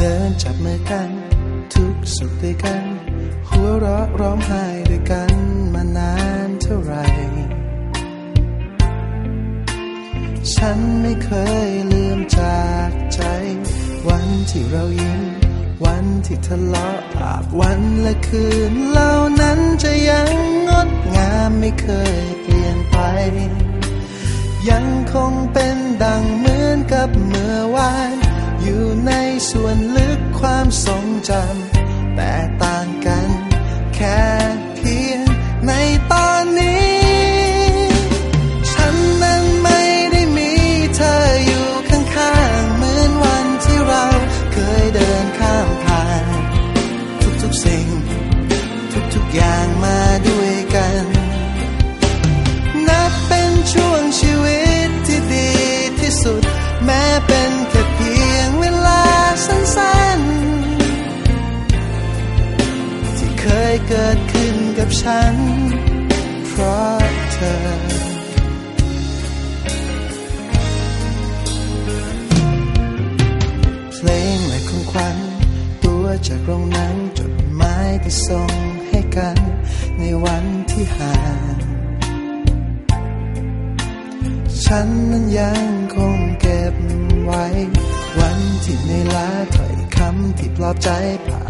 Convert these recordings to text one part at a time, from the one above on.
เดินจับมือกัน ทุกสุขด้วยกัน หัวเราะร้องไห้ด้วยกันมานานเท่าไหร่ฉันไม่เคยลืมจากใจ วันที่เรายิ้มวันที่ทะเลาะอาบวันและคืนเหล่านั้นจะยัง เกิดขึ้นกับฉัน เพราะเธอ เพลงและของขวัญตัวจากโรงหนังจดหมายที่ส่งให้กันในวันที่ห่างฉันนั้นยังคงเก็บไว้ วันที่ในลาถ้อยคำที่ปลอบใจภา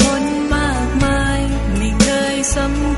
ผลมากมาย ไม่เคยสำคัญ